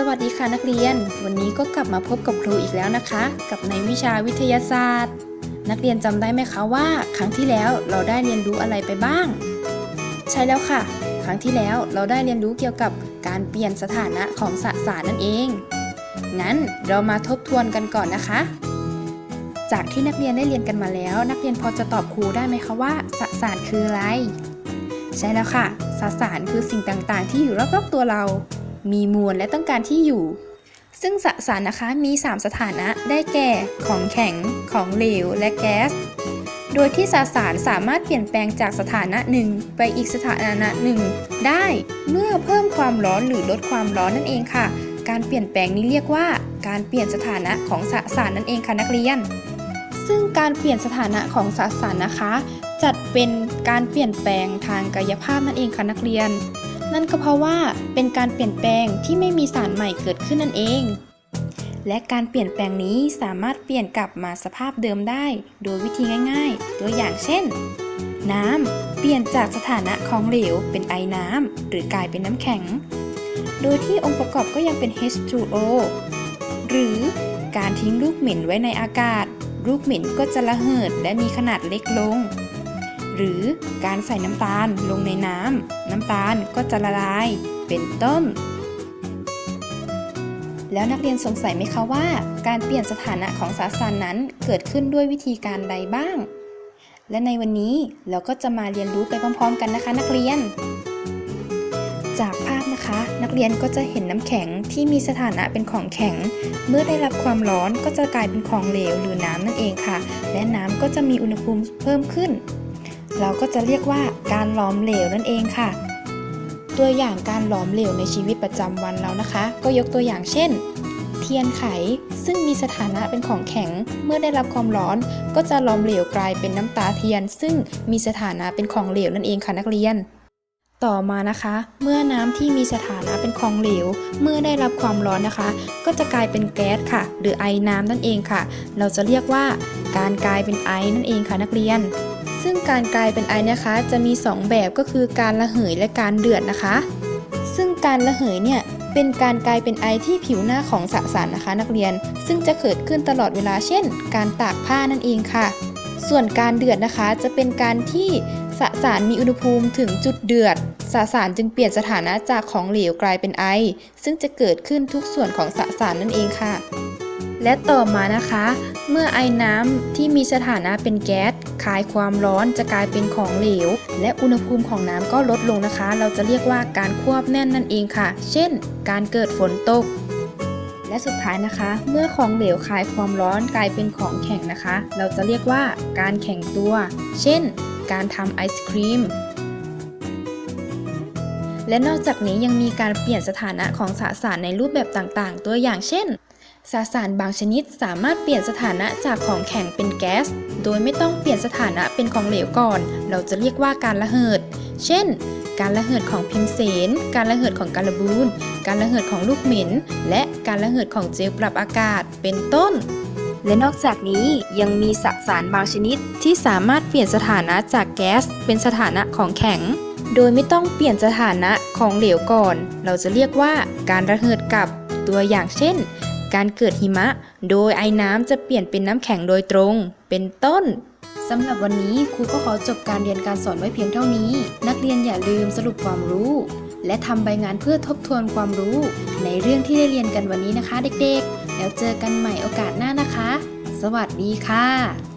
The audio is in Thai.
สวัสดีค่ะนักเรียน วันนี้ก็กลับมาพบกับครูอีกแล้วนะคะ กับในวิชาวิทยาศาสตร์ นักเรียนจำได้ไหมคะว่า ครั้งที่แล้วเราได้เรียนรู้อะไรไปบ้าง ใช่แล้วค่ะ ครั้งที่แล้วเราได้เรียนรู้เกี่ยวกับการเปลี่ยนสถานะของสสารนั่นเอง งั้นเรามาทบทวนกันก่อนนะคะ จากที่นักเรียนได้เรียนกันมาแล้ว นักเรียนพอจะตอบครูได้ไหมคะว่าสสารคืออะไร ใช่แล้วค่ะสสารคือสิ่งต่างๆ ที่อยู่รอบๆตัวเรา มีมวลและต้องการที่อยู่ ซึ่งสสารนะคะมี 3 สถานะได้แก่ ของแข็ง ของเหลว และแก๊ส โดยที่สสารสามารถเปลี่ยนแปลงจากสถานะหนึ่งไปอีกสถานะหนึ่งได้เมื่อเพิ่มความร้อนหรือลดความร้อนนั่นเองค่ะ การเปลี่ยนแปลงนี้เรียกว่า การเปลี่ยนสถานะของสสารนั่นเองค่ะนักเรียนซึ่งการเปลี่ยนสถานะของสสารนะคะ จัดเป็นการเปลี่ยนแปลงทางกายภาพนั่นเองค่ะนักเรียน นั่นก็เพราะว่าเป็นการเปลี่ยนแปลงที่ไม่มีสารใหม่เกิดขึ้นนั่นเอง และการเปลี่ยนแปลงนี้สามารถเปลี่ยนกลับมาสภาพเดิมได้ โดยวิธีง่ายๆ ตัวอย่างเช่น น้ำเปลี่ยนจากสถานะของเหลวเป็นไอน้ำหรือกลายเป็นน้ำแข็ง โดยที่องค์ประกอบก็ยังเป็น H2O หรือการทิ้งลูกเหม็นไว้ในอากาศ ลูกเหม็นก็จะระเหิดและมีขนาดเล็กลง หรือการใส่น้ำตาลลงในน้ำน้ำตาลก็จะละลาย เป็นต้น แล้วนักเรียนสงสัยไหมคะว่า การเปลี่ยนสถานะของสสารนั้นเกิดขึ้นด้วยวิธีการใดบ้าง และในวันนี้เราก็จะมาเรียนรู้ไปพร้อม ๆ กันนะคะ นักเรียน จากภาพนะคะ นักเรียนก็จะเห็นน้ำแข็งที่มีสถานะเป็นของแข็ง เมื่อได้รับความร้อนก็จะกลายเป็นของเหลวหรือน้ำนั่นเองค่ะ และน้ำก็จะมีอุณหภูมิเพิ่มขึ้น เราก็จะเรียกว่าการหลอมเหลวนั่นเองค่ะ ตัวอย่างการหลอมเหลวในชีวิตประจำวันเรานะคะ ก็ยกตัวอย่างเช่น เทียนไขซึ่งมีสถานะเป็นของแข็ง เมื่อได้รับความร้อน ก็จะหลอมเหลวกลายเป็นน้ำตาเทียน ซึ่งมีสถานะเป็นของเหลวนั่นเองค่ะนักเรียนต่อมานะคะ เมื่อน้ำที่มีสถานะเป็นของเหลว เมื่อได้รับความร้อนนะคะ ก็จะกลายเป็นแก๊สค่ะ หรือไอน้ำนั่นเองค่ะ เราจะเรียกว่าการกลายเป็นไอนั่นเองค่ะนักเรียน ซึ่งการกลายเป็นไอนะคะ จะมี 2 แบบก็คือการระเหยและการเดือดนะคะ ซึ่งการระเหยเนี่ยเป็นการกลายเป็นไอที่ผิวหน้าของสสารนะคะ นักเรียน ซึ่งจะเกิดขึ้นตลอดเวลาเช่น การตากผ้านั่นเองค่ะ ส่วนการเดือดนะคะ จะเป็นการที่สสารมีอุณหภูมิถึงจุดเดือดสสารจึงเปลี่ยนสถานะจากของเหลวกลายเป็นไอ ซึ่งจะเกิดขึ้นทุกส่วนของสสารนั่นเองค่ะ และต่อมานะคะ เมื่อไอน้ำที่มีสถานะเป็นแก๊ส คายความร้อนจะกลายเป็นของเหลว และอุณหภูมิของน้ำก็ลดลงนะคะ เราจะเรียกว่าการควบแน่นนั่นเองค่ะ เช่น การเกิดฝนตก และสุดท้ายนะคะ เมื่อของเหลวคายความร้อนกลายเป็นของแข็งนะคะ เราจะเรียกว่าการแข็งตัว เช่น การทำไอศครีมและนอกจากนี้ยังมีการเปลี่ยนสถานะของสสารในรูปแบบต่างๆ ตัวอย่างเช่น สสารบางชนิดสามารถเปลี่ยนสถานะจากของแข็งเป็นแก๊ส โดยไม่ต้องเปลี่ยนสถานะเป็นของเหลวก่อน เราจะเรียกว่าการระเหิด เช่น การระเหิดของพิมเสนการระเหิดของการบูน การระเหิดของลูกเหม็น และการระเหิดของเจลปรับอากาศ เป็นต้น และนอกจากนี้ยังมีสสารบางชนิดที่สามารถเปลี่ยนสถานะจากแก๊สเป็นสถานะของแข็ง โดยไม่ต้องเปลี่ยนสถานะของเหลวก่อน เราจะเรียกว่าการระเหิดกลับ ตัวอย่างเช่น การเกิดหิมะ โดยไอ้น้ำจะเปลี่ยนเป็นน้ำแข็งโดยตรง เป็นต้นสำหรับวันนี้ครูก็ขอจบการเรียนการสอนไว้เพียงเท่านี้ นักเรียนอย่าลืมสรุปความรู้ และทำใบงานเพื่อทบทวนความรู้ ในเรื่องที่ได้เรียนกันวันนี้นะคะ เด็กๆ แล้วเจอกันใหม่โอกาสหน้านะคะ สวัสดีค่ะ